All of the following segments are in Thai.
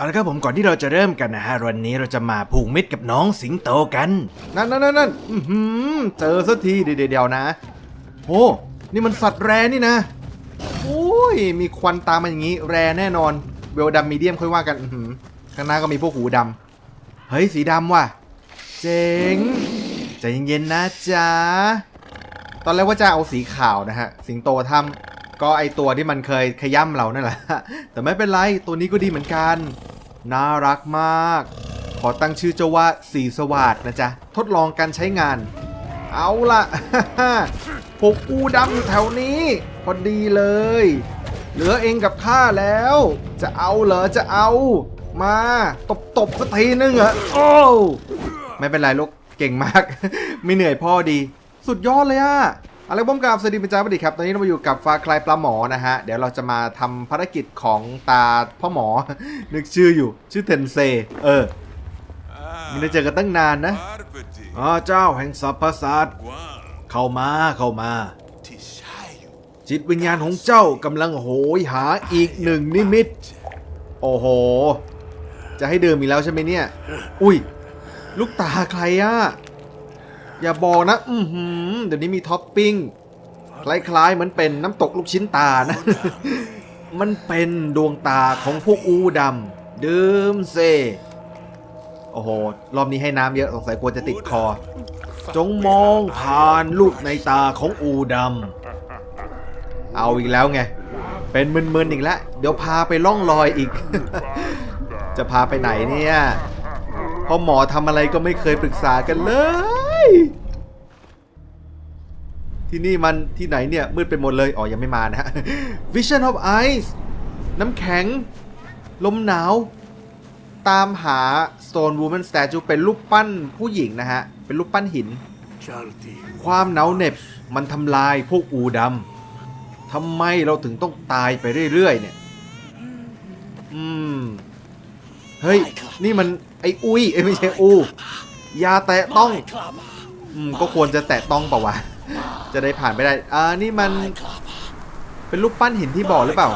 เอาละครับผมก่อนที่เราจะเริ่มกันนะฮะวันนี้เราจะมาผูกมิตรกับน้องสิงโตกัน นั่นนั่นนั่นนั่นอื้อหือเจอสักทีเดี๋ยวเดี๋ยวนะโอ้นี่มันสัตว์แรนี่นะโอ้ยมีควันตามมาอย่างนี้ แรแน่นอนเวลดัมมีเดียมค่อยว่ากันอื้อหือข้างหน้าก็มีพวกหูดำเฮ้ยสีดำว่ะ เจ๋งใจเย็นๆนะจ๊ะตอนแรกว่าจะเอาสีขาวนะฮะ สิงโตทำ ก็ไอตัวที่มันเคยขย้ำเรานั่นแหละ แต่ไม่เป็นไร ตัวนี้ก็ดีเหมือนกัน น่ารักมาก ขอตั้งชื่อเจ้าว่าสีสวัสดนะจ๊ะ ทดลองการใช้งาน เอาล่ะ พวกอูดำอยู่แถวนี้ พอดีเลย เหลือเองกับข้าแล้ว จะเอาเหรอ จะเอา มา ตบตบสักทีนึงเหรอ โอ้ ไม่เป็นไรลูก เก่งมาก ไม่เหนื่อยพ่อดี สุดยอดเลยอะ อะไรบ้อมกราบสวัสดีเป็นจ้าสวัสดีครับ ตอนนี้เรามาอยู่กับฟ้าคลายปลาหมอนะฮะ เดี๋ยวเราจะมาทำภารกิจของตาพ่อหมอ นึกชื่ออยู่ ชื่อเทนเซ เออไมันได้เจอกันตั้งนานนะ Parvati, อ๋อเจ้าแห่งสรรพสัตว์ Guam, เข้ามาเข้ามา Tishayu, จิตวิญญาณของเจ้ากำลังโหยหาอีกหนึ่งนิมิต โอ้โห จะให้ดื่มอีกแล้วใช่ไหมเนี่ย อุ้ย ลูกตาใครอะ อย่าบอกนะ อือหือเดี๋ยวนี้มีท็อปปิ้ง คล้ายๆ เหมือนเป็นน้ำตกลูกชิ้นตานะ มันเป็นดวงตาของพวกอูดำดื่มเซ โอ้โห รอบนี้ให้น้ำเยอะสงสัยกลัวจะติดคอ จงมองผ่านลูกในตาของอูดำ เอาอีกแล้วไง เป็นมึนๆอีกแล้ว เดี๋ยวพาไปล่องลอยอีก จะพาไปไหนเนี่ยพราะหมอทำอะไรก็ไม่เคยปรึกษากันเลย ที่นี่มันที่ไหนเนี่ย มืดไปหมดเลย อ๋อ ยังไม่มานะฮะ Vision of Ice น้ำแข็ง ลมหนาว ตามหา Stone Woman Statue เป็นรูปปั้นผู้หญิงนะฮะ เป็นรูปปั้นหิน ความหนาวเหน็บมันทำลายพวกอูดำทำไมเราถึงต้องตายไปเรื่อยๆเนี่ย อืม เฮ้ย นี่มันไอ้อุ้ยเอ้ยไม่ใช่อู อย่าแตะต้อง อืมก็ควรจะแตะต้องเปล่าวะ จะได้ผ่านไปได้ อ่า นี่มัน เป็นรูปปั้นหินที่บอกหรือเปล่า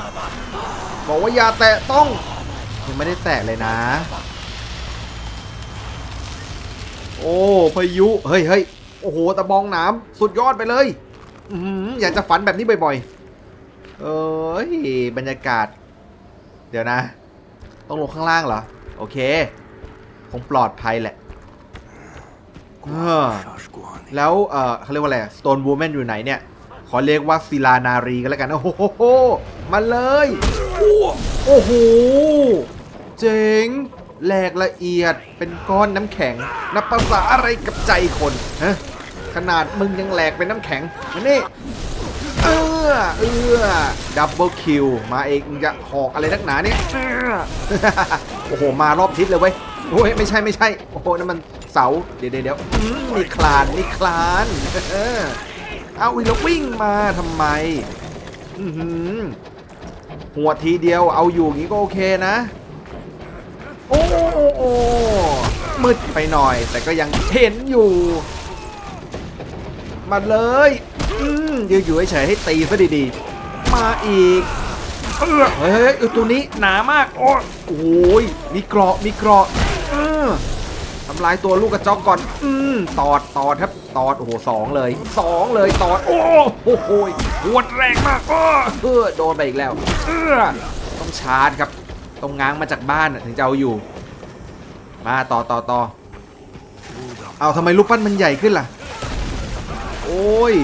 บอกว่าอย่าแตะต้อง ยังไม่ได้แตะเลยนะ โอ้ พายุ เฮ้ยเฮ้ยโอ้โห ตะบองน้ำสุดยอดไปเลย อืออยากจะฝันแบบนี้บ่อยๆ เอ้ย บรรยากาศ เดี๋ยวนะ ต้องลงข้างล่างเหรอ โอเค คงปลอดภัยแหละ แล้วเออเขาเรียกว่าอะไร Stone Woman อยู่ไหนเนี่ย ขอเรียกว่าศิลานารีก็แล้วกัน โอ้โห มาเลย โอ้โห เจ๋งแหลกละเอียดเป็นก้อนน้ำแข็ง นับภาษาอะไรกับใจคนฮะขนาดมึงยังแหลกเป็นน้ำแข็งมานี่เออเออดับเบิลคิวมาเองจะหอกอะไรนักหนาเนี่ยโอ้โห มารอบทิศเลยเว้ยโอ้ยไม่ใช่ไม่ใช่ โอ้โหนั่นมัน เสา เดี๋ยวเดี๋ยวนี่คลานนี่คลานเอาอีกแล้ววิ่งมาทำไมอืหัวทีเดียวเอาอยู่งี้ก็โอเคนะ โอ้โอ้โอ้มืดไปหน่อย แต่ก็ยังเห็นอยู่ มาเลยอืมยืนอยู่เฉยให้ตีซะดีๆ มาอีกเออเฮ้ยเอ้ยตัวนี้หนามาก โอ้โอ้ยมีเกราะมีเกราะเออ ทำลายตัวลูกกระจอกก่อน อืมตอดตอดครับ ตอด โอ้โหสองเลยสองเลยตอด โอ้โหโอ้ยหัวแรงมากอ้เออโดนไปอีกแล้วเออต้องชาร์จครับ ต้องง้างมาจากบ้านน่ะถึงจะเอาอยู่ มาต่อต่อต่อเอาทำไมรูปปั้นมันใหญ่ขึ้นล่ะ โอ้ย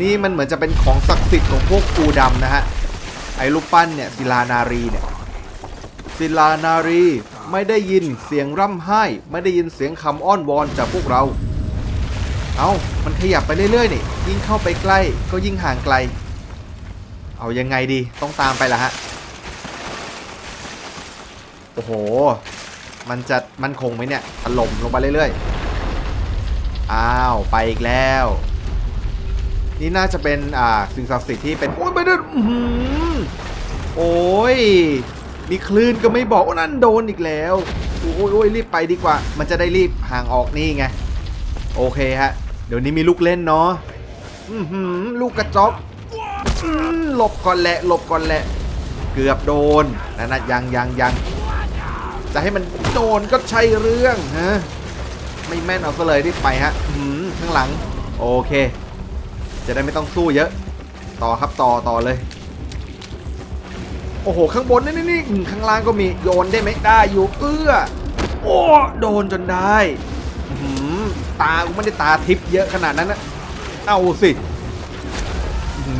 นี่มันเหมือนจะเป็นของศักดิ์สิทธิ์ของพวกปูดำนะฮะ ไอ้รูปปั้นเนี่ยศิลานารีเนี่ยศิลานารี ไม่ได้ยินเสียงร่ำไห้ ไม่ได้ยินเสียงคำอ้อนวอนจากพวกเรา เอามันขยับไปเรื่อยๆนี่ ยิ่งเข้าไปใกล้ก็ยิ่งห่างไกล เอายังไงดีต้องตามไปละฮะ โอ้โห มันจะมันคงไหมเนี่ยถล่มลงไปเรื่อยๆ อ้าวไปอีกแล้ว นี่น่าจะเป็นอ่าสิ่งศักดิ์สิทธิ์ที่เป็น โอ้ยไปด้วยอื้โอ้ย มีคลื่นก็ไม่บอกว่านั่นโดนอีกแล้วโอ้ยโอ้ยรีบไปดีกว่า มันจะได้รีบห่างออกนี่ไง โอเคฮะ เดี๋ยวนี้มีลูกเล่นเนาะอือหือลูกกระจอกหลบก่อนแหละ หลบก่อนแหละ เกือบโดนนั่นะยังยังยังจะให้มันโดนก็ใช่เรื่องฮะไม่แม่นเอาซะเลยรีบไปฮะอืมข้างหลัง โอเค จะได้ไม่ต้องสู้เยอะ ต่อครับต่อต่อเลย อ้โห ข้างบนนี่นี่นี่ข้างล่างก็มีโยนได้ไหมได้อยู่เอื้อ โอ้โดนจนได้หือตากูไม่ได้ตาทิพย์เยอะขนาดนั้นนะเอาสิ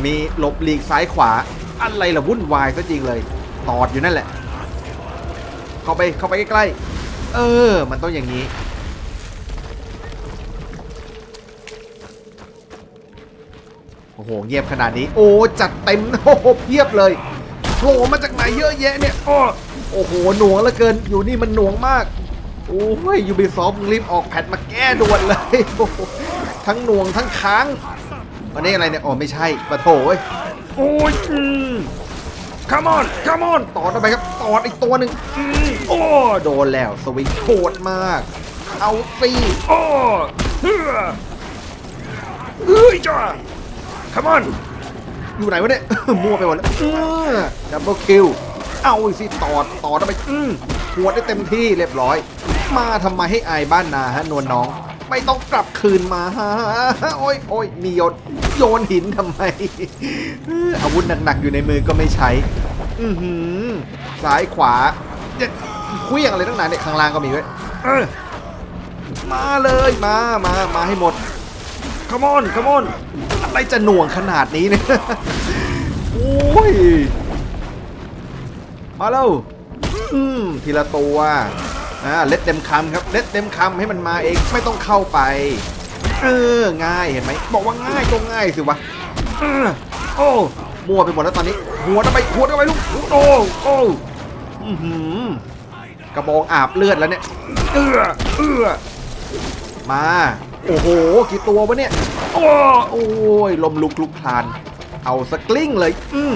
มีหลบหลีกซ้ายขวา อะไรล่ะวุ่นวายซะจริงเลย ตอดอยู่นั่นแหละ เข้าไปเข้าไปใกล้ๆ เออ มันต้องอย่างนี้ โอ้โห เงียบขนาดนี้ โอ้ จัดเต็มโอ้โหเพียบเลย โผล่มาจากไหนเยอะแยะเนี่ยอ้อโอ้โหหน่วงเหลือเกินอยู่นี่มันหน่วงมากโอ้ยยูบีซอฟรีบออกแพทมาแก้ด่วนเลยโอ้โหทั้งหน่วงทั้งค้างอันนี้อะไรเนี่ยอ๋อไม่ใช่ปะโถเว้ยโอ้ยอืม come on come on ต่อเข้าไปครับต่ออีกตัวหนึ่งอืมโอ้โดนแล้วสวิงโหดมาก เอาตีโอ้เฮ้อเฮ้ยจ้า come on อ ยู่ไหนวะเนี่ย มั่วไปหมดแล้วดับเบิลคิว เอาอีกสิตอดตอดเข้าไปอืมหัวดได้เต็มที่เรียบร้อย มาทำไมให้อายบ้านนาฮะนวลน้อง ไม่ต้องกลับคืนมาฮะโอ้ยโอ้ยมีโยนโยนหินทำไม อาวุธหนักๆอยู่ในมือก็ไม่ใช้ อือหือซ้ายขวาเนี่ยเคลี้ยงอะไรตั้งนานเนี่ยข้างล่างก็มีไว้ยเออมาเลยมามามาให้หมด come on come on อ อะไรจะหน่วงขนาดนี้เนี่ยโอ้ย มาแล้วอืมทีละตัวอ่าเล็ดเต็มคำครับ เล็ดเต็มคำให้มันมาเองไม่ต้องเข้าไป เออ ง่ายเห็นไหม บอกว่าง่ายก็ง่ายสิวะออโอ้มัวไปหมดแล้วตอนนี้ หัวทำไมหัวทำไมลูก โอ้โอ้อือหือกระบองอาบเลือดแล้วเนี่ย เออเออมา โอ้โห กี่ตัววะเนี่ย โอ้โอ้ยลมลุกลุกคลาน เอาสกลิ้งเลย อืม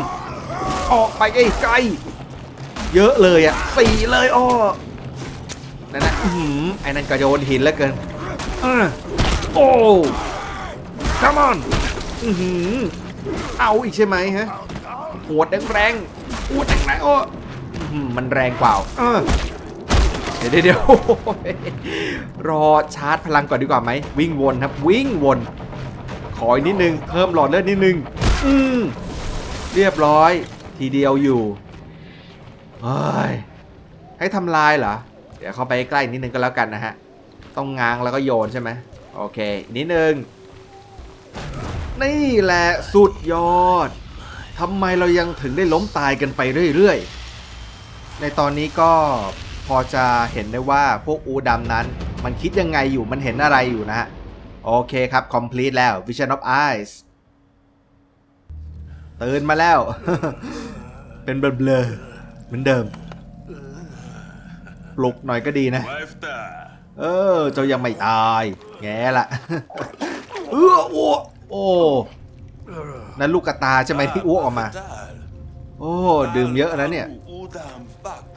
ออกไปไกลๆเยอะเลยอะสี่เลยอ้อนั่นนะอือหือไอ้นั่นกระโยนหินแล้วเกินออโอ้ come on อือหือเอาอีกใช่ไหมฮะปวดแรงๆปวดแรงๆโอ้อื้อหือมันแรงกว่าเออ ดี๋ยวเดี๋ยวเดี๋ยวรอชาร์จพลังก่อนดีกว่าไหม วิ่งวนครับ วิ่งวน ขออีกนิดนึง เพิ่มหลอดเลือดนิดนึง อืมเรียบร้อย ทีเดียวอยู่เฮ้ยให้ทำลายเหรอ เดี๋ยวเข้าไปใกล้นิดนึงก็แล้วกันนะฮะ ต้องง้างแล้วก็โยนใช่ไหมโอเค นิดนึง นี่แหละสุดยอดทำไมเรายังถึงได้ล้มตายกันไปเรื่อยๆ ในตอนนี้ก็ พอจะเห็นได้ว่าพวกอูดำนั้น มันคิดยังไงอยู่มันเห็นอะไรอยู่นะฮะ โอเคครับ complete แล้ว Vision of Eyes ตื่นมาแล้ว เป็นเบลอเหมือนเดิม ปลุกหน่อยก็ดีนะ เออ เจ้ายังไม่ตาย แง่ละเอออ้วกโอ้นั่นลูกกระตาใช่ไหมที่อ้วกออกมา โอ้ ดื่มเยอะนะเนี่ย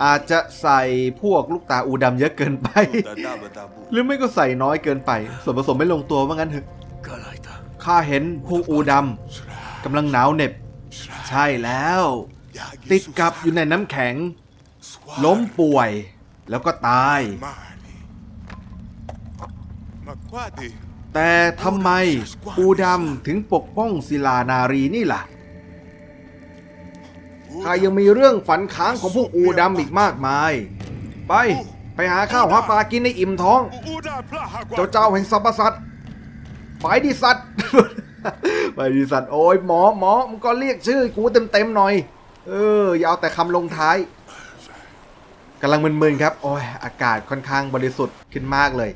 อาจจะใส่พวกลูกตาอูดำเยอะเกินไป Udadaba dabu. หรือไม่ก็ใส่น้อยเกินไป ส่วนผสมไม่ลงตัวว่างั้นเถอะ Galaita. ข้าเห็นพวกอูดำกำลังหนาวเหน็บ ใช่แล้ว Yagi ติดกับอยู่ในน้ำแข็ง Swai. ล้มป่วยแล้วก็ตาย Mani. Makwadi. แต่ทำไมอูดำถึงปกป้องศิลานารีนี่ล่ะ ข้ายังมีเรื่องฝันค้างของพวกอูดำอีกมากมาย ไป ไปหาข้าวหาปลากินในอิ่มท้อง เจ้าเจ้าแห่งสรรพสัตว์ไปดิสัตว์ไปดิสัตว์โอ้ยหมอหมอมึงก็เรียกชื่อกูเต็มๆหน่อย เออ อย่าเอาแต่คำลงท้ายกำลังมึนๆครับ โอ้ย อากาศค่อนข้างบริสุทธิ์ขึ้นมากเลย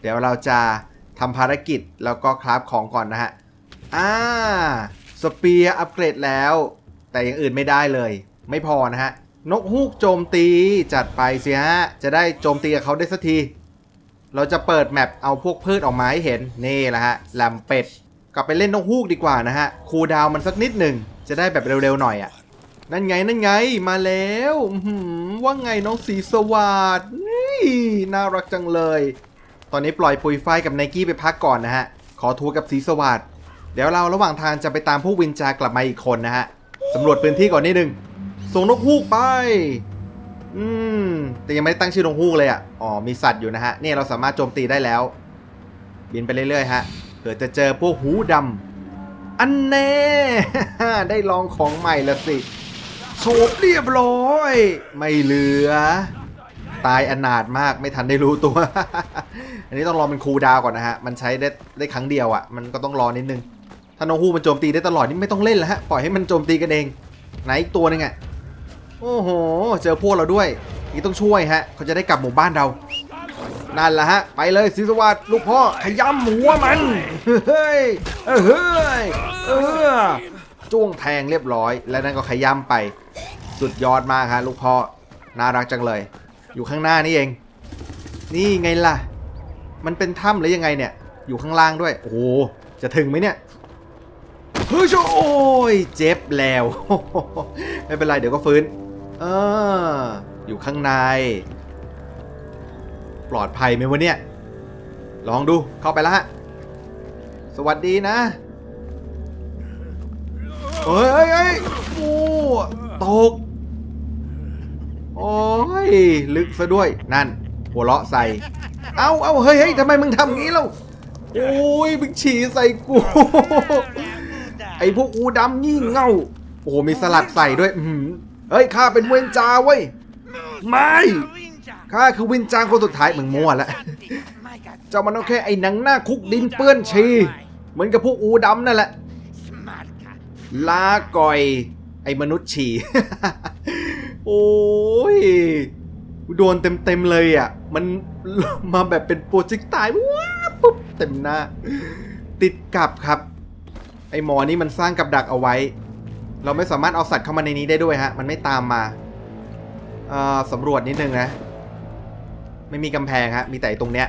เดี๋ยวเราจะทำภารกิจแล้วก็คราฟของก่อนนะฮะ อ่า สเปียร์อัปเกรดแล้ว แต่อย่างอื่นไม่ได้เลย ไม่พอนะฮะ นกฮูกโจมตีจัดไปสิฮะ จะได้โจมตีกับเขาได้สักที เราจะเปิดแมปเอาพวกพืชออกมาให้เห็น นี่แหละฮะแลมเป็ด กลับไปเล่นนกฮูกดีกว่านะฮะ คูลดาวมันสักนิดหนึ่ง จะได้แบบเร็วๆหน่อยอะ่ะ นั่นไงนั่นไงมาแล้วว่าไงน้องสีสวัสดนี่น่ารักจังเลย ตอนนี้ปล่อยปุยฝ้ายกับไนกี้ไปพักก่อนนะฮะ ขอทัวร์กับสีสวัสดเดี๋ยวเราระหว่างทางจะไปตามผู้วินจากลับมาอีกคนนะฮะ สำรวจพื้นที่ก่อนนิดนึง ส่งนกฮูกไป อืม แต่ยังไม่ได้ตั้งชื่อนกฮูกเลยอะ อ๋อ มีสัตว์อยู่นะฮะเนี่ยเราสามารถโจมตีได้แล้ว บินไปเรื่อยๆฮะ เผื่อจะเจอพวกหูดำ อันแน่ ได้ลองของใหม่ละสิ โฉบเรียบร้อย ไม่เหลือ ตายอนาถมากไม่ทันได้รู้ตัว อันนี้ต้องรอเป็นครูดาวก่อนนะฮะ มันใช้ได้ได้ครั้งเดียวอะ่ะ มันก็ต้องรอนิดนึง ถ้าน้องฮูมันโจมตีได้ตลอดนี่ไม่ต้องเล่นแล้วฮะปล่อยให้มันโจมตีกันเอง ไหนอีกตัวหนึงอะ่ะโอ้โห เจอพวกเราด้วย นี่ต้องช่วยฮะ เขาจะได้กลับหมู่บ้านเรา นั่นแหละฮะ ไปเลยศรีสวัสดิ์ลูกพ่อขย้ำหัวมัน เฮ้ยเออเฮ้ย เออจ้วงแทงเรียบร้อย แล้วนั่นก็ขย้ำไป สุดยอดมากฮะลูกพ่อ น่ารักจังเลย อยู่ข้างหน้านี่เอง นี่ไงล่ะ มันเป็นถ้ำหรือยังไงเนี่ย อยู่ข้างล่างด้วย โอ้โห จะถึงไหมเนี่ย เฮ้ยโอ้ยเจ็บแล้ว ไม่เป็นไรเดี๋ยวก็ฟื้น เออ อยู่ข้างใน ปลอดภัยไหมวะเนี่ย ลองดูเข้าไปแล้วฮะสวัสดีนะเฮ้ยเฮ้ยโอ้ตก โอ้ย ลึกซะด้วย นั่น หัวเราะใส่ เอาเอาเฮ้ยเฮ้ยทำไมมึงทำงี้แล้วโอ้ยมึงฉี่ใส่กู ไอ้พวกอูดำงี่เง่า โอ้โหมีสลัดใส่ด้วยอื้อหือเฮ้ยข้าเป็นเวนจาเว้ย ไม่ ข้าคือวินจางคนสุดท้ายมึงมั่วแล้วเจ้ามันก็แค่ไอ้หนังหน้าคุกดินเปื้อนชีเหมือนกับพวกอูดำนั่นแหละ ลาก่อย ไอ้มนุษย์ฉี่ โอ้ยโดนเต็มๆเลยอะ มันมาแบบเป็นโปรเจกต์ตายว้าปุ๊บเต็มหน้า ติดกับครับ ไอหมอนี่มันสร้างกับดักเอาไว้ เราไม่สามารถเอาสัตว์เข้ามาในนี้ได้ด้วยฮะ มันไม่ตามมาเอ่อสำรวจนิดนึงนะ ไม่มีกำแพงฮะ มีแต่ตรงเนี้ย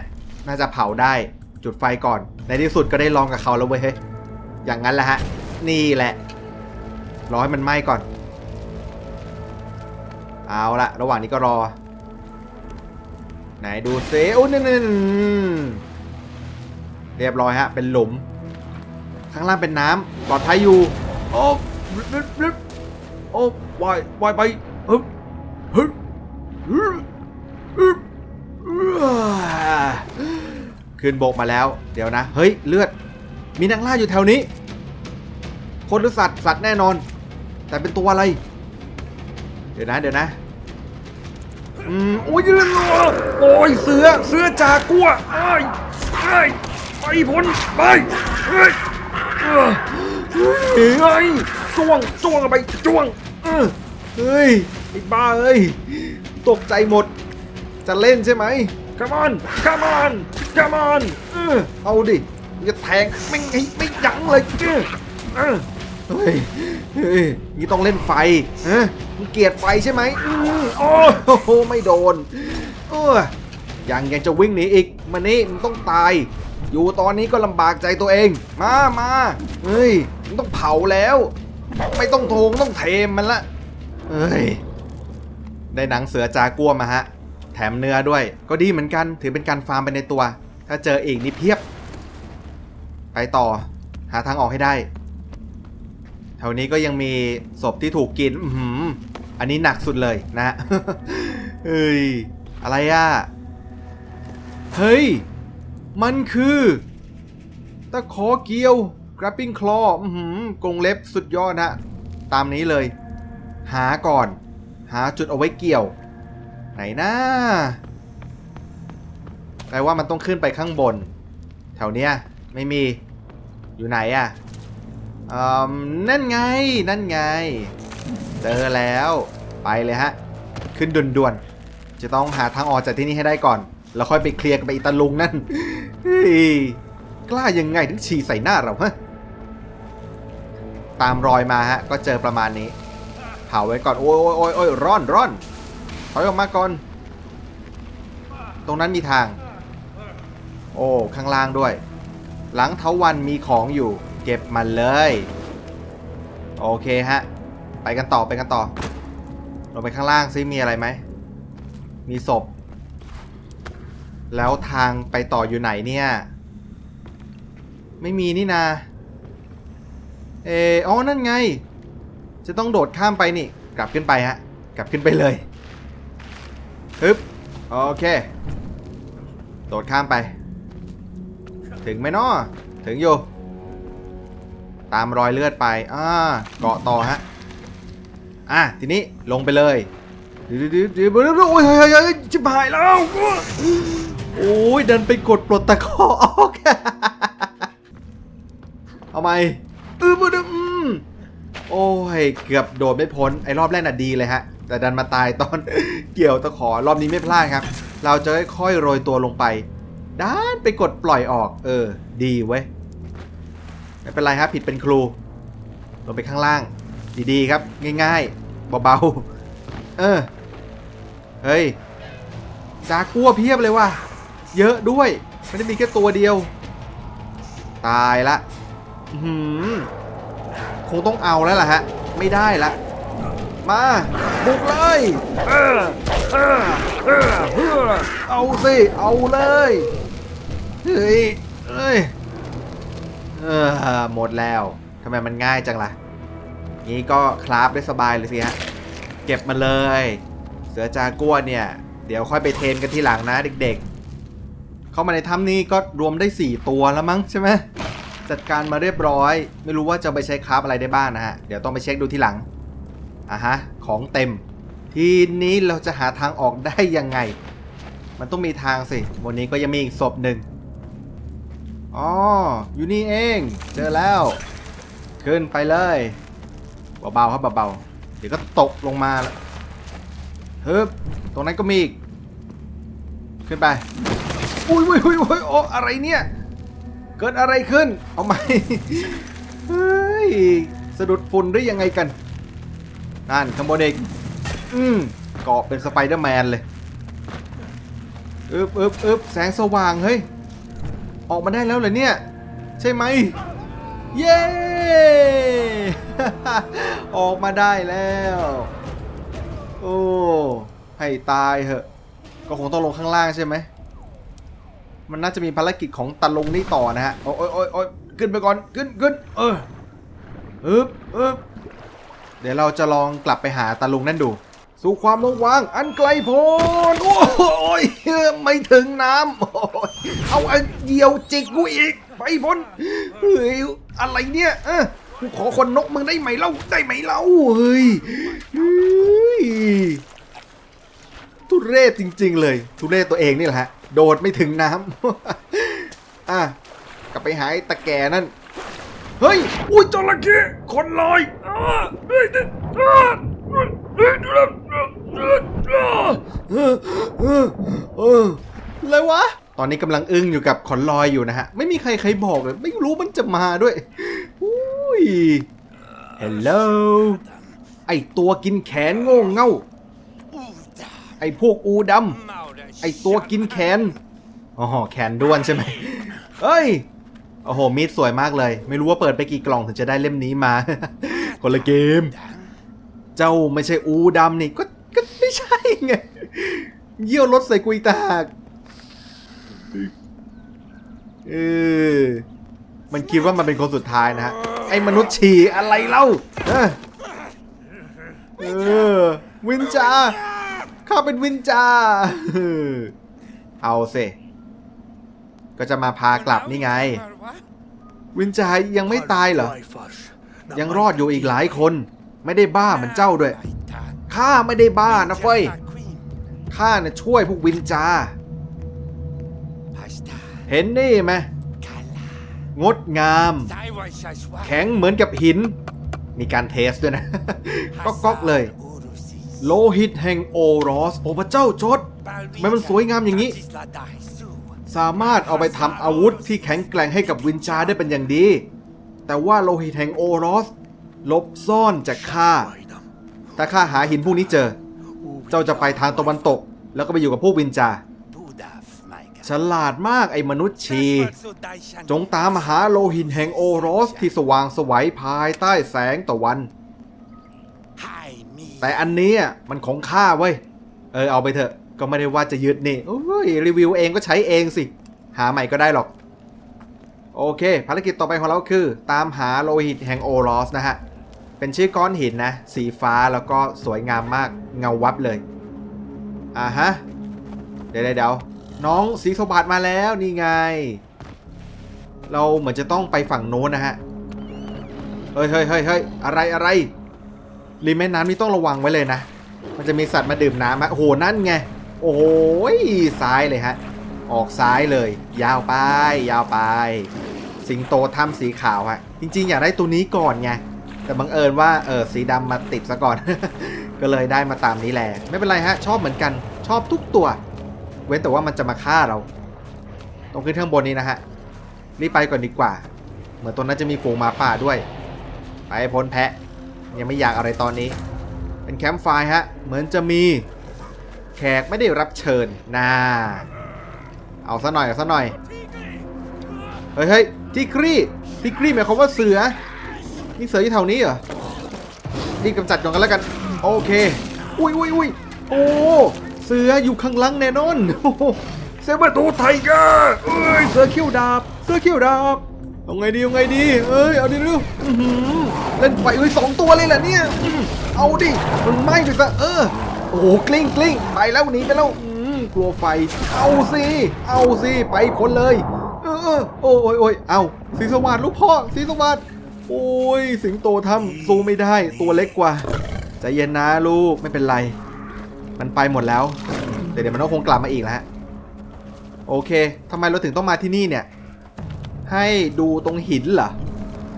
น่าจะเผาได้ จุดไฟก่อน ในที่สุดก็ได้ลองกับเขาแล้วเว้ยเฮ้ยอย่างนั้นแหละฮะ นี่แหละ รอให้มันไหม้ก่อน เอาละระหว่างนี้ก็รอ ไหนดูเซโอ้นี่นเรียบร้อยฮะ เป็นหลุม ข้างล่างเป็นน้ำปลอดภัยอยู่ โอ้รึบรึบโอ้วายวายไปฮึบฮึบฮึบฮึบขึ้นบกมาแล้ว เดี๋ยวนะ เฮ้ย เลือด มีนักล่าอยู่แถวนี้ คนหรือสัตว์ สัตว์แน่นอน แต่เป็นตัวอะไร เดี๋ยวนะ เดี๋ยวนะ อืมโอ้ยเรื่องโอ้ย เสือ เสือจากกัวไอ้ยไอ้ยไปพ้นไปเฮ้ย เออเฮ้ยจ้วงจ้วงเข้าไปจ้วงเออเฮ้ยไอ้บ้าเอ้ยตกใจหมด จะเล่นใช่ไหม come on come on come on เออเอาดิมึงจะแทงไม่งให้ไม่ยั้งเลยเออเออเฮ้ยเฮ้ยนี่ต้องเล่นไฟฮะมึงเกลียดไฟใช่ไหมอืมโอ้โหไม่โดนเออยังยังจะวิ่งหนีอีกมานี่มึงต้องตาย อยู่ตอนนี้ก็ลำบากใจตัวเอง มามาเฮ้ยมึงต้องเผาแล้ว ไม่ต้องโทงต้องเทมมันละเฮ้ย ได้หนังเสือจากัวมาฮะ แถมเนื้อด้วย ก็ดีเหมือนกัน ถือเป็นการฟาร์มไปในตัว ถ้าเจออีกนี่เพียบ ไปต่อ หาทางออกให้ได้ แถวนี้ก็ยังมีศพที่ถูกกิน อือหืออันนี้หนักสุดเลยนะ เฮ้ย อะไรอะ เฮ้ย มันคือตะขอเกียว grabbing claw อือหือกรงเล็บสุดยอดนะตามนี้เลย หาก่อน หาจุดเอาไว้เกี่ยว ไหนนะแปลว่ามันต้องขึ้นไปข้างบน แถวเนี้ย ไม่มี อยู่ไหนอะอืมนั่นไง นั่นไง เจอแล้ว ไปเลยฮะ ขึ้นด่วนๆ จะต้องหาทางออกจากที่นี่ให้ได้ก่อน แล้วค่อยไปเคลียร์กับไอ้ตาลุงนั่นเฮ้ยกล้ายังไงถึงฉี่ใส่หน้าเราฮะตามรอยมาฮะ ก็เจอประมาณนี้ เผาไว้ก่อน โอ้ยโอ้ยโอ้ยโอ้ยร่อนร่อนถอยออกมาก่อน ตรงนั้นมีทาง โอ้ ข้างล่างด้วย หลังเทาวันมีของอยู่ เก็บมันเลย โอเคฮะ ไปกันต่อไปกันต่อลงไปข้างล่างซิมีอะไรไหม มีศพ แล้วทางไปต่ออยู่ไหนเนี่ย ไม่มีนี่นา เอออ๋อ นั่นไง จะต้องโดดข้ามไปนี่ กลับขึ้นไปฮะ กลับขึ้นไปเลยฮึบ โอเค โดดข้ามไป ถึงไหมนาะถึงอยู่ ตามรอยเลือดไป อ่า เกาะต่อฮะ อะ ทีนี้ลงไปเลยเดี๋ยวเดี๋ยวเดี๋ยวเดี๋ยวโอ้ยเฮ้ยเฮ้ยเฮ้ยชิบหายแล้ว โอ้ยดินไปกดปลดตะขอออก เอาไหมอือบึ้มอืมโอ้ย เกือบโดดไม่พ้น ไอ้รอบแรกน่ะดีเลยฮะ แต่ดันมาตายตอน เกี่ยวตะขอรอบนี้ไม่พลาดครับ เราจะค่อยๆโรยตัวลงไปด้านไปกดปล่อยออก เออ ดีเว้ย ไม่เป็นไรครับ ผิดเป็นครู ลงไปข้างล่าง ดีๆครับ ง่ายๆ เบาๆ เออ เฮ้ยจากัวเพียบเลยว่ะ เยอะด้วยไม่ได้มีแค่ตัวเดียว ตายละหือคงต้องเอาแล้วล่ะฮะ ไม่ได้ละมาบุกเลยเออเออเออเอาสิเอาเลยเฮ้ยเอ้ยเออหมดแล้วทำไมมันง่ายจังล่ะงี้ก็คราฟได้สบายเลยสิฮะเก็บมาเลย เสือจากัวเนี่ย เดี๋ยวค่อยไปเทนกันที่หลังนะเด็กๆ เข้ามาในถ้ำนี้ก็รวมได้ 4 ตัวแล้วมั้งใช่ไหมจัดการมาเรียบร้อย ไม่รู้ว่าจะไปใช้คราฟอะไรได้บ้างนะฮะ เดี๋ยวต้องไปเช็คดูทีหลังอะฮะ ของเต็ม ทีนี้เราจะหาทางออกได้ยังไง มันต้องมีทางสิ วันนี้ก็ยังมีอีกศพหนึ่งอ๋ออยู่นี่เอง เจอแล้ว ขึ้นไปเลยเบาๆครับเบาๆ เดี๋ยวก็ตกลงมาแล้วฮึบตรงนั้นก็มีอีก ขึ้นไป อุ้ยอุ้ยอุ้ยอุ้ยโอ้อะไรเนี่ย เกิดอะไรขึ้น เอาไหมเฮ้ยสะดุดฝุ่นได้ยังไงกัน นั่นข้างบนอีกอืมเกาะเป็นสไปเดอร์แมนเลยอึบอึบอึบแสงสว่างเฮ้ย ออกมาได้แล้วเหรอเนี่ย ใช่ไหม เย้ ออกมาได้แล้ว โอ้ ให้ตายเหอะ ก็คงต้องลงข้างล่างใช่ไหม มันน่าจะมีภารกิจของตาลงนี่ต่อนะฮะ โอ้ยโอ้ยโอ้ยขึ้นไปก่อน ขึ้นขึ้นเอออึบอึบเดี๋ยวเราจะลองกลับไปหาตาลุงนั่นดู สู่ความโลงวาง อันไกลโพ้น โอ้ยไม่ถึงน้ำเอาไอ้เดียวจิกกูอีก ไปพ้นเฮ้ยอะไรเนี่ยเออกูขอคนนกมึงได้ไหมเล่าได้ไหมเล่าเฮ้ยเฮ้ยทุเรศจริง ๆ เลย ทุเรศตัวเองนี่แหละฮะ โดดไม่ถึงน้ำ อะ กลับไปหาไอ้ตะแกนั่น เฮ้ย อุ้ยจระเข้คนลอยอ้าเฮ้ยอ้าเฮ้ยเฮ้ยดูแล้วเออเออเออเอออะไรวะ ตอนนี้กำลังอึ้งอยู่กับขอนลอยอยู่นะฮะ ไม่มีใครใครบอกเลย ไม่รู้มันจะมาด้วยอุ้ยฮัลโหลไอตัวกินแขนโง่เง่า ไอพวกอูดำ ไอตัวกินแขนอ๋อแขนด้วนใช่ไหมเฮ้ย โอ้โห มีดสวยมากเลย ไม่รู้ว่าเปิดไปกี่กล่องถึงจะได้เล่มนี้มา คนละเกม เจ้าไม่ใช่อูดำนี่ ก็ ก็ไม่ใช่ไง เยี่ยวรถใส่กุยตากเออ มันคิดว่ามันเป็นคนสุดท้ายนะฮะ ไอ้มนุษย์ฉี่อะไรเล่า เออ เออ วินจา ข้าเป็นวินจา เออเอาสิก็จะมาพากลับนี่ไง วินจายังไม่ตายเหรอ ยังรอดอยู่อีกหลายคน ไม่ได้บ้าเหมือนเจ้าด้วย ข้าไม่ได้บ้านะเฟ้ยข้าน่ะช่วยพวกวินจา เห็นนี่ไหมงดงาม แข็งเหมือนกับหิน มีการเทสด้วยนะ ก็ก๊อกเลย โลหิตแห่งโอรสโอพระเจ้าจดทำไมมันสวยงามอย่างนี้ สามารถเอาไปทำอาวุธที่แข็งแกร่งให้กับวินจาได้เป็นอย่างดี แต่ว่าโลหิตแห่งโอรสลบซ่อนจากข้าถ้าข้าหาหินพวกนี้เจอ เจ้าจะไปทางตะวันตก แล้วก็ไปอยู่กับพวกวินจาฉลาดมากไอ้มนุษย์ชี จงตามหาโลหิตแห่งโอรสที่สว่างสวัยภายใต้แสงตะวัน แต่อันนี้ยมันของข้าเว้ย เออเอาไปเถอะ ก็ไม่ได้ว่าจะยึดนี่โอ้ยรีวิวเองก็ใช้เองสิ หาใหม่ก็ได้หรอก โอเค ภารกิจต่อไปของเราคือ ตามหาโลหิตแห่งโอรสนะฮะ เป็นชื่อก้อนหินนะ สีฟ้าแล้วก็สวยงามมากเงาวับเลย อ่าฮะ เดี๋ยวเดี๋ยวน้องสีสวัสดมาแล้วนี่ไง เราเหมือนจะต้องไปฝั่งโน้นนะฮะ เฮ้ยเฮ้ยเฮ้ยเฮ้ยอะไรอะไร ริมแม่น้ำนี่ต้องระวังไว้เลยนะ มันจะมีสัตว์มาดื่มน้ำฮะโอ้โหนั่นไง โอ้โหซ้ายเลยฮะ ออกซ้ายเลย ยาวไป ยาวไป สิงโตถ้ำสีขาวฮะ จริง ๆ อยากได้ตัวนี้ก่อนไง แต่บังเอิญว่าเออสีดำมาติดซะก่อน ก็เลยได้มาตามนี้แหละ ไม่เป็นไรฮะ ชอบเหมือนกัน ชอบทุกตัว เว้นแต่ว่ามันจะมาฆ่าเรา ตรงขึ้นข้างบนนี้นะฮะ รีบไปก่อนดีกว่า เหมือนตรงนั้นจะมีฝูงหมาป่าด้วย ไปพ้นแพะ ยังไม่อยากอะไรตอนนี้ เป็นแคมป์ไฟฮะ เหมือนจะมีแขกไม่ได้รับเชิญน่าเอาซะหน่อยเอาซะหน่อย เฮ้ยเฮ้ยทิกรีทิกรีหมายความว่าเสือ นี่เสือที่แถวนี้เหรอรีบกำจัดก่อนกันแล้วกัน โอเค อุ้ยอุ้ยอุ้ยโอ้ เสืออยู่ข้างหลังแน่นอนเซเบอร์ตูไทเกอร์เอ้ย เสือเขี้วดาบ เสือเขี้วดาบ เอาไงดีเอาไงดีเอ้ยเอาดิดูอื้อหือเล่นไฟเอ้ยสองตัวเลยแหละเนี่ยเอาดิมันไหม้ไปซะเออโอ้โหกลิ้งกลิ้งไปแล้วหนีไปแล้วกลัวไฟเอาสิเอาสิไปพ้นเลยเออโอ้ยโอ้ยเอาสีสวัสดลูกพ่อสีสวัสดโอ้ยสิงโตทำสู้ไม่ได้ตัวเล็กกว่าใจเย็นนะลูกไม่เป็นไร มันไปหมดแล้วแต่เดี๋ยวมันก็คงกลับมาอีกแล้วฮะโอเคทำไมเราถึงต้องมาที่นี่เนี่ย ให้ดูตรงหินเหรอ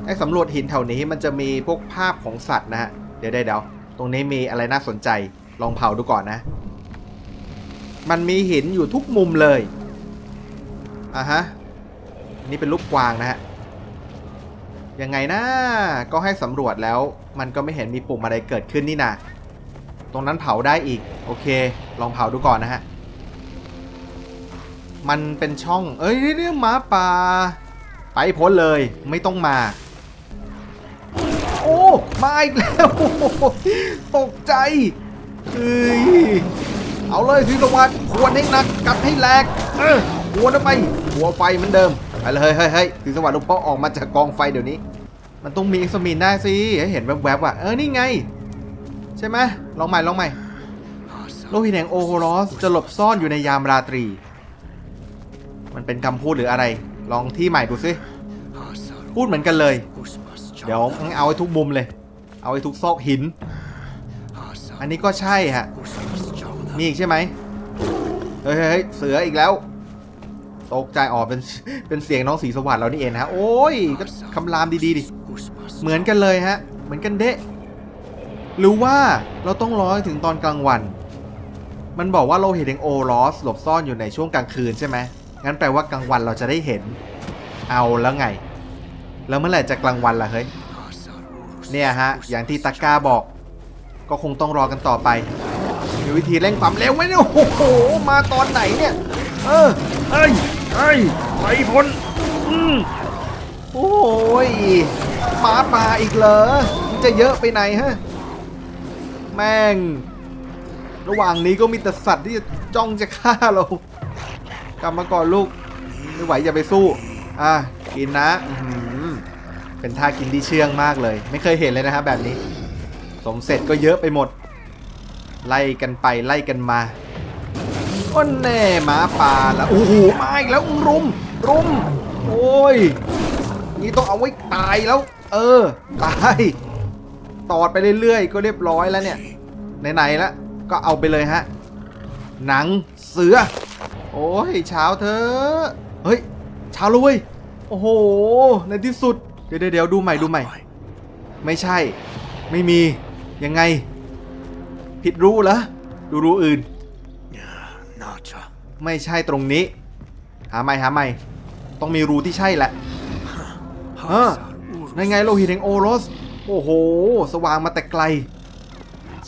ไอ้สำรวจหินแถวนี้มันจะมีพวกภาพของสัตว์นะฮะ เดี๋ยวเดี๋ยวเดี๋ยวตรงนี้มีอะไรน่าสนใจ ลองเผาดูก่อนนะ มันมีหินอยู่ทุกมุมเลย อะฮะ นี่เป็นรูปกวางนะฮะ ยังไงนะ ก็ให้สำรวจแล้ว มันก็ไม่เห็นมีปุ่มอะไรเกิดขึ้นนี่นะตรงนั้นเผาได้อีก โอเค ลองเผาดูก่อนนะฮะ มันเป็นช่อง เอ้ยเรื่องหมาป่า ไปพ้นเลยไม่ต้องมา โอ้ มาอีกแล้ว ตกใจเฮ้ยเอาเลยสิสวัสดิ์ควรให้หนักกัดให้แหลกเออหัวทำไมหัวไฟเหมือนเดิมไปเลยเฮ้ยเฮ้ยเฮ้ยสิสวัสดิ์ลูกพ่อออกมาจากกองไฟเดี๋ยวนี้ มันต้องมีเอ็กซ์มินได้สิเห็นแวบๆว่ะเออนี่ไง ใช่ไหมลองใหม่ลองใหม่โลหิตแห่งโอโฮรอสจะหลบซ่อนอยู่ในยามราตรี มันเป็นคำพูดหรืออะไร ลองที่ใหม่ดูสิพูดเหมือนกันเลย เดี๋ยวเอาไว้ทุกมุมเลย เอาไว้ทุกซอกหิน อันนี้ก็ใช่ฮะ มีอีกใช่ไหมเฮ้ยเฮ้ยเสืออีกแล้ว ตกใจอ๋อเป็นเป็นเสียงน้องสีสวัสดิ์เรานี่เองนะฮะ โอ้ยก็คำรามดีๆดิ เหมือนกันเลยฮะ เหมือนกันเดะ หรือว่าเราต้องรอถึงตอนกลางวัน มันบอกว่าโลหิตแห่งโอรอสหลบซ่อนอยู่ในช่วงกลางคืนใช่ไหม งั้นแปลว่ากลางวันเราจะได้เห็น เอาแล้วไง แล้วเมื่อไหร่จะกลางวันล่ะเฮ้ย เนี่ยฮะ อย่างที่ตะกร้าบอก ก็คงต้องรอกันต่อไป มีวิธีเร่งความเร็วไหมเนี่ย โอ้โห มาตอนไหนเนี่ย เออ เอ้ยเอ้ยไปพ้นอืมโอ้ยหมาป่าอีกเหรอมันจะเยอะไปไหนฮะ แม่ง ระหว่างนี้ก็มีแต่สัตว์ที่จะจ้องจะฆ่าเรา กลับมาก่อนลูก ไม่ไหวอย่าไปสู้ อะกินนะอืเป็นท่ากินที่เชื่องมากเลย ไม่เคยเห็นเลยนะครับแบบนี้ สมเสร็จก็เยอะไปหมด ไล่กันไปไล่กันมาอ้นแน่หมาป่าละโอ้โหมาอีกแล้วรุมรุม โอ้ย นี่ต้องเอาไว้ตายแล้ว เออ ตาย ตอดไปเรื่อยๆ ก็เรียบร้อยแล้วเนี่ย ไหนๆแล้วก็เอาไปเลยฮะ หนังเสือ โอ้ยเช้าเธอะเฮ้ยเช้าแล้วเว้ยโอ้โห ในที่สุด เดี๋ยวเดี๋ยวดูใหม่ดูใหม่ ไม่ใช่ ไม่มี ยังไง ผิดรู้เหรอดูรู้อื่น ไม่ใช่ตรงนี้ หาใหม่หาใหม่ ต้องมีรูที่ใช่แหละเออนั่นไงโลหิตแห่งโอโรส โอ้โห สว่างมาแต่ไกล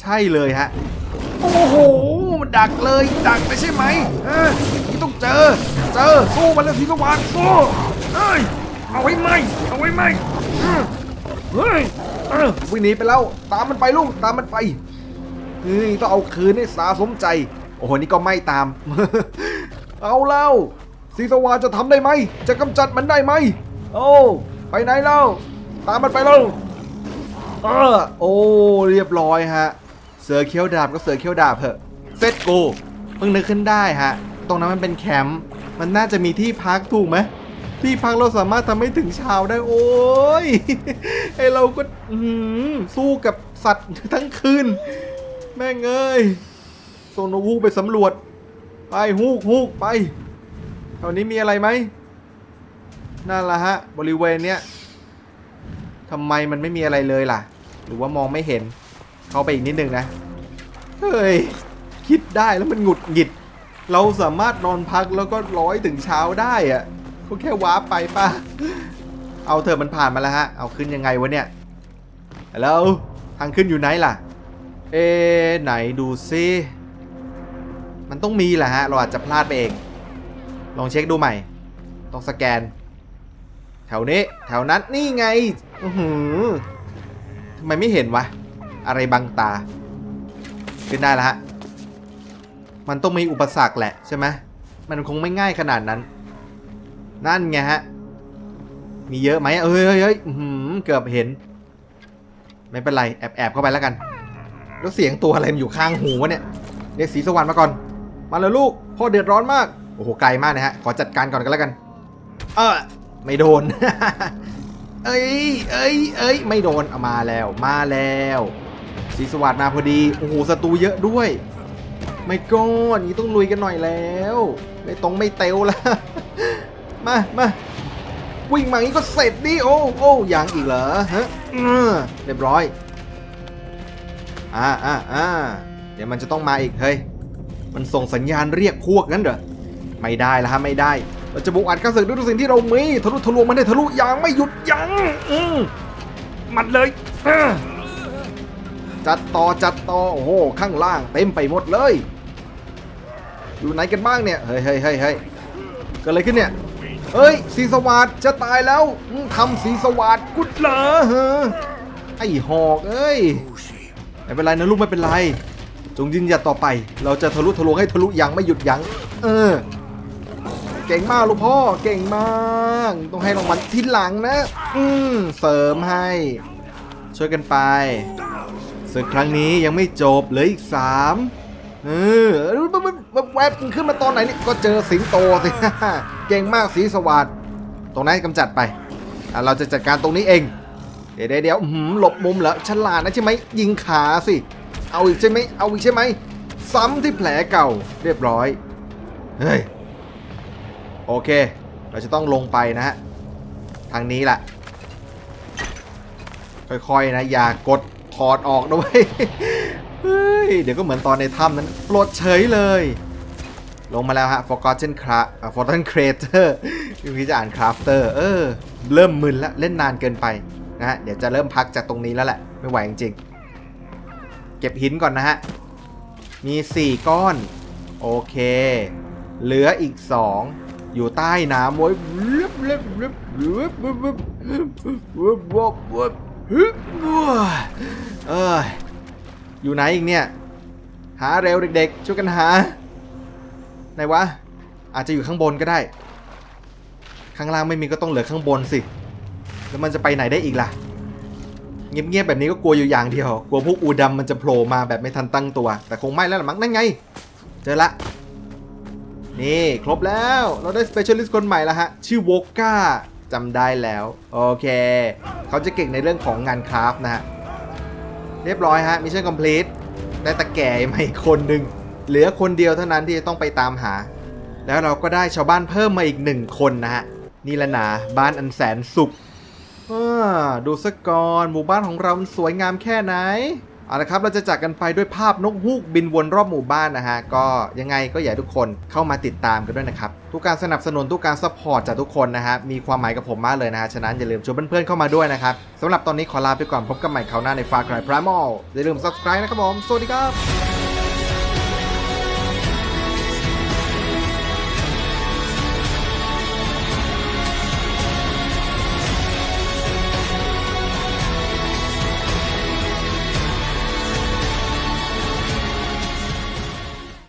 ใช่เลยฮะ โอ้โห มันดักเลยดักไปใช่ไหมเออนี่ต้องเจอ เจอสู้มันแล้วทีละวันสู้เอ้ยเอาไว้ไหมเอาไว้ไหมเออเฮ้ยวิ่งหนีไปแล้วตามมันไปลูกตามมันไปเฮ้ยต้องเอาคืนให้สาสมใจ โอ้โหนี่ก็ไม่ตาม เอาแล้วสีสวาจะทำได้ไหม จะกำจัดมันได้ไหม โอ้ไปไหนแล้วตามมันไปแล้วเออโอ้เรียบร้อยฮะ เสือเขี้ยวดาบก็เสือเขี้ยวดาบเถอะ เซตโกเพิ่งนึกขึ้นได้ฮะ ตรงนั้นมันเป็นแคมป์มันน่าจะมีที่พักถูกไหมที่พักเราสามารถทำให้ถึงเช้าได้ โอ้ยไอเราก็สู้กับสัตว์ทั้งคืน แม่งเอ้ยส่งนกฮูกไปสำรวจ ไปฮูกฮูกไปแถวนี้มีอะไรไหมนั่นละฮะ บริเวณเนี้ยทำไมมันไม่มีอะไรเลยล่ะ หรือว่ามองไม่เห็น เข้าไปอีกนิดนึงนะ เฮ้ย คิดได้แล้วมันหงุดหงิด เราสามารถนอนพักแล้วก็ร้อยถึงเช้าได้อะก็แค่วาร์ปไปป่ะเอาเถอะมันผ่านมาแล้วฮะ เอาขึ้นยังไงวะเนี่ยแล้วทางขึ้นอยู่ไหนล่ะ เอ๊ไหนดูซิมันต้องมีแหละฮะ เราอาจจะพลาดไปเอง ลองเช็คดูใหม่ ต้องสแกน แถวนี้ แถวนั้น นี่ไง อือหือทำไมไม่เห็นวะ อะไรบังตา ขึ้นได้แล้วฮะ มันต้องมีอุปสรรคแหละใช่ไหมมันคงไม่ง่ายขนาดนั้น นั่นไงฮะ มีเยอะไหมเอ้ยเอ้ยเกือบเห็น ไม่เป็นไร แอบแอบเข้าไปแล้วกัน แล้วเสียงตัวอะไรมันอยู่ข้างหูวะเนี่ย เรียกสีสวรรค์มาก่อน มาเลยลูก พ่อเดือดร้อนมาก โอ้โห ไกลมากนะฮะ ขอจัดการก่อนกันแล้วกัน เออไม่โดน เอ้ย เอ้ย เอ้ย ไม่โดน เอามาแล้ว มาแล้ว สีสวัสดมาพอดี โอ้โห ศัตรูเยอะด้วย ไม่กอนนี้ต้องลุยกันหน่อยแล้ว ไม่ตรงไม่เตวละมามาวิ่งมาอย่างนี้ก็เสร็จดิโอ้โอ้ยังอีกเหรอฮะเรียบร้อยอ่าอ่าอ่าเดี๋ยวมันจะต้องมาอีกเฮ้ยมันส่งสัญญาณเรียกพวกงั้นเหรอไม่ได้แล้วฮะไม่ได้ เราจะบุกอัดข้าศึกด้วยทุกสิ่งที่เรามีทะลุทะลวงมันได้ทะลุอย่างไม่หยุดยัง้งอืมมันเลยจัดต่อจัดต่อโอ้โหข้างล่างเต็มไปหมดเลย อยู่ไหนกันบ้างเนี่ย เฮ้ยเฮ้ยเฮ้ยเฮ้ยเกิดอะไรขึ้นเนี่ย เฮ้ยสีสวัสดจะตายแล้วทำสีสวัสดกุดเหรอฮะไอหอกเอ้ย ไม่เป็นไรนะลูกไม่เป็นไร จงยืนหยัดต่อไป เราจะทะลุทะลวงให้ทะลุย่างไม่หยุดยัง้ง เออ เก่งมากลูกพ่อ เก่งมาก ต้องให้รางวัลทีหลังนะ อืมเสริมให้ ช่วยกันไป ศึกครั้งนี้ยังไม่จบเหลืออีกสาม เออแวบขึ้นมาตอนไหนนี่ก็เจอสิงโตสิเก่งมากสีสวัสดตรงนั้นกำจัดไปเราจะจัดการตรงนี้เอง เดี๋ยวเดี๋ยวหลบมุมเหรอฉลาดนะใช่ไหมยิงขาสิ เอาอีกใช่ไหมเอาอีกใช่ไหมซ้ำที่แผลเก่าเรียบร้อยเฮ้ยโอเค เราจะต้องลงไปนะฮะทางนี้แหละค่อยๆนะอย่ากดถอดออกด้วยเฮ้ ย เดี๋ยวก็เหมือนตอนในถ้ำนั้นปลดเฉยเลย ลงมาแล้วฮะ Forgotten Cra uh, Forgotten Creator พี่จะอ่าน Crafter เออ เริ่มมึนแล้ว เล่นนานเกินไปนะฮะ เดี๋ยวจะเริ่มพักจากตรงนี้แล้วแหละ ไม่ไหวจริงๆ เก็บหินก่อนนะฮะ มี 4 ก้อน โอเค เหลืออีก 2 อยู่ใต้น้ำโว้ยรึบรึบรึบรึบรึบรึบรึบรึบรึบรึบฮึบเอ้ย อยู่ไหนอีกเนี่ย หาเร็วเด็กๆ ช่วยกันหา ไหนวะ อาจจะอยู่ข้างบนก็ได้ ข้างล่างไม่มีก็ต้องเหลือข้างบนสิ แล้วมันจะไปไหนได้อีกล่ะ เงียบๆแบบนี้ก็กลัวอยู่อย่างเดียว กลัวพวกอูดำมันจะโผล่มาแบบไม่ทันตั้งตัว แต่คงไม่แล้วละมั้งนั่นไง เจอละ นี่ครบแล้ว เราได้ Specialist คนใหม่แล้วฮะ ชื่อโวก้าจำได้แล้ว โอเค เขาจะเก่งในเรื่องของงานคราฟนะฮะ เรียบร้อยฮะมิชชั่นคอมพลีทได้ตะแก่มาอีกคนหนึ่งเหลือคนเดียวเท่านั้นที่จะต้องไปตามหา แล้วเราก็ได้ชาวบ้านเพิ่มมาอีกหนึ่งคนนะฮะนี่แหละนะบ้านอันแสนสุขดูสักก่อนหมู่บ้านของเรามันสวยงามแค่ไหน เอาละครับเราจะจากกันไปด้วยภาพนกฮูกบินวนรอบหมู่บ้านนะฮะก็ยังไงก็อยากให้ทุกคนเข้ามาติดตามกันด้วยนะครับทุกการสนับสนุนทุกการซัพพอร์ตจากทุกคนนะฮะมีความหมายกับผมมากเลยนะฮะฉะนั้นอย่าลืมชวนเพื่อนๆเข้ามาด้วยนะครับสำหรับตอนนี้ขอลาไปก่อนพบกันใหม่คราวหน้าในฟาครายพรามอลอย่าลืม subscribe นะครับผมสวัสดีครับ